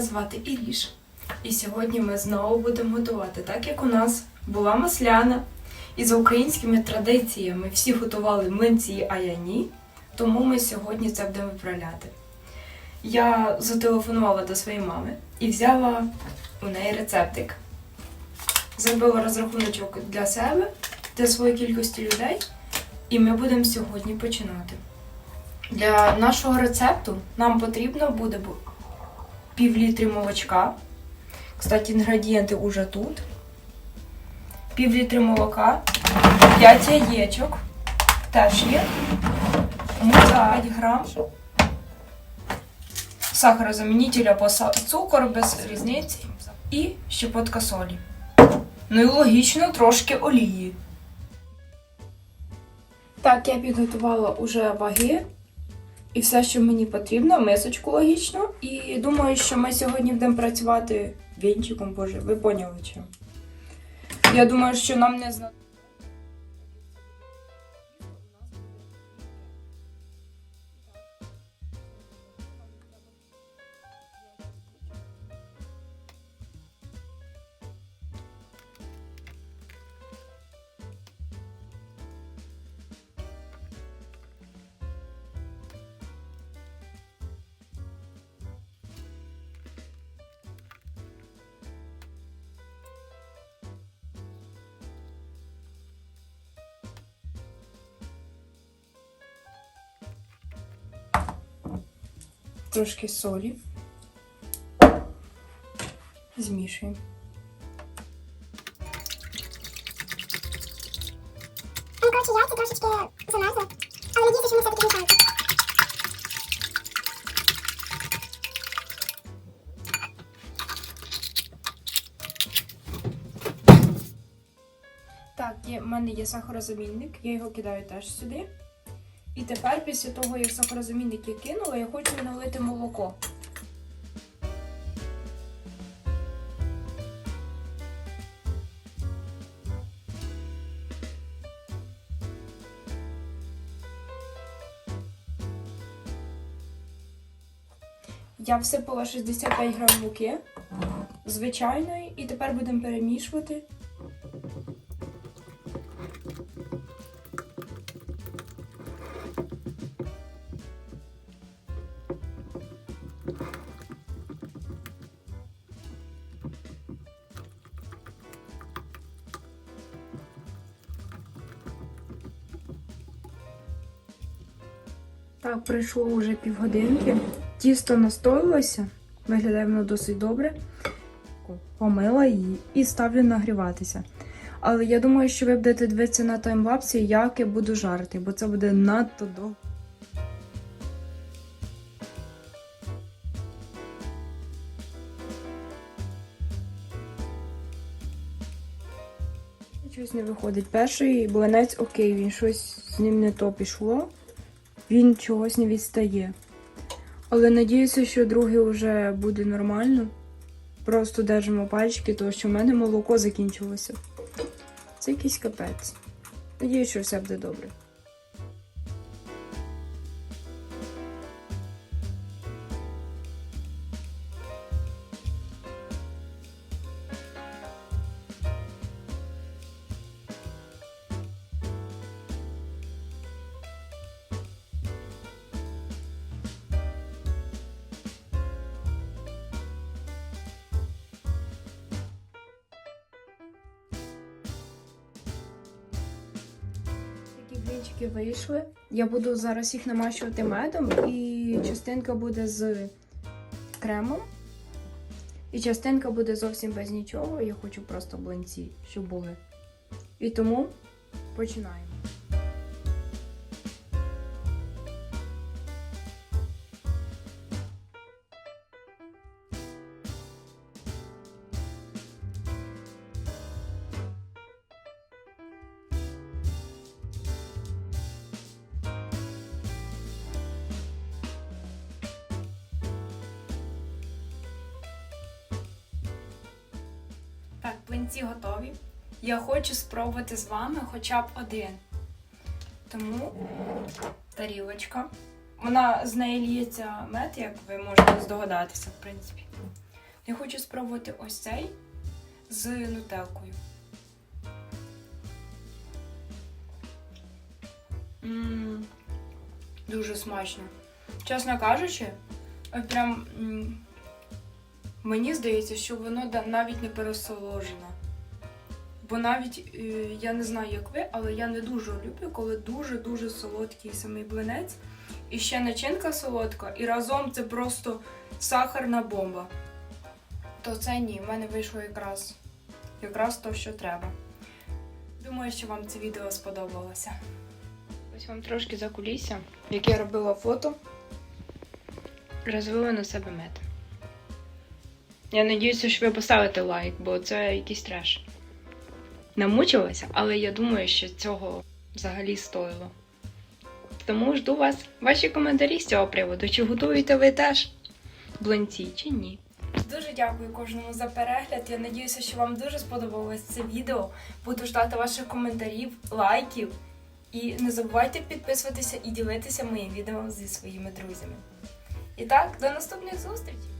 звати Іріш. І сьогодні ми знову будемо готувати, так як у нас була масляна. І за українськими традиціями всі готували млинці, а я ні. Тому ми сьогодні це будемо виправляти. Я зателефонувала до своєї мами і взяла у неї рецептик. Зробила розрахуночок для себе, для своєї кількості людей, і ми будемо сьогодні починати. Для нашого рецепту нам потрібно буде бу- пів літри молочка. Кстати, інгредієнти уже тут. Пів літри молока, 5 яєчок, теж є, мука 5 грам, сахарозамінитель або цукор без різниці і щепотка солі. Ну і логічно трошки олії. Так, я підготувала уже ваги і все, що мені потрібно, мисочку логічно. І думаю, що ми сьогодні будемо працювати вінчиком, боже, ви поняли чим. Я думаю, що нам не зна. Трошки солі. Змішуємо. Ну, коротше, яйця трошечки замерзли, але надіюся, що ми все-таки змішаємо. Так, є, в мене є сахарозамінник, я його кидаю теж сюди. І тепер, після того, як сахарозамінник я кинула, я хочу налити молоко. Я всипала 65 грам муки звичайної, і тепер будемо перемішувати. Так, пройшло вже півгодинки. Тісто настоїлося, виглядає воно досить добре. Помила її і ставлю нагріватися. Але я думаю, що ви будете дивитися на таймлапсі, як я буду жарити, бо це буде надто довго. Щось не виходить. Перший блинець окей, він щось з ним не то пішло. Він чогось не відстає. Але надіюся, що другий вже буде нормально. Просто держимо пальчики, тому що в мене молоко закінчилося. Це якийсь капець. Надіюсь, що все буде добре. Такі вийшли. Я буду зараз їх намащувати медом, і частинка буде з кремом. І частинка буде зовсім без нічого. Я хочу просто блинці, щоб були. І тому починаємо. Так, готові. Я хочу спробувати з вами хоча б один. Тому тарілочка. Вона з неї ліється мед, як ви можете здогадатися, в принципі. Я хочу спробувати ось цей з нутелкою. Мм, дуже смачно. Чесно кажучи, прям мені здається, що воно навіть не пересоложене. Бо навіть е, я не знаю, як ви, але я не дуже люблю, коли дуже-дуже солодкий самий блинець. І ще начинка солодка, і разом це просто сахарна бомба. То це ні, в мене вийшло якраз, якраз то, що треба. Думаю, що вам це відео сподобалося. Ось вам трошки за кулісся, як я робила фото, розвила на себе мед. Я надіюся, що ви поставите лайк, бо це якийсь треш. Намучилася, але я думаю, що цього взагалі стоїло. Тому жду вас, ваші коментарі з цього приводу. Чи готуєте ви теж блинці чи ні? Дуже дякую кожному за перегляд. Я надіюся, що вам дуже сподобалось це відео. Буду ждати ваших коментарів, лайків. І не забувайте підписуватися і ділитися моїм відео зі своїми друзями. І так, до наступних зустрічей!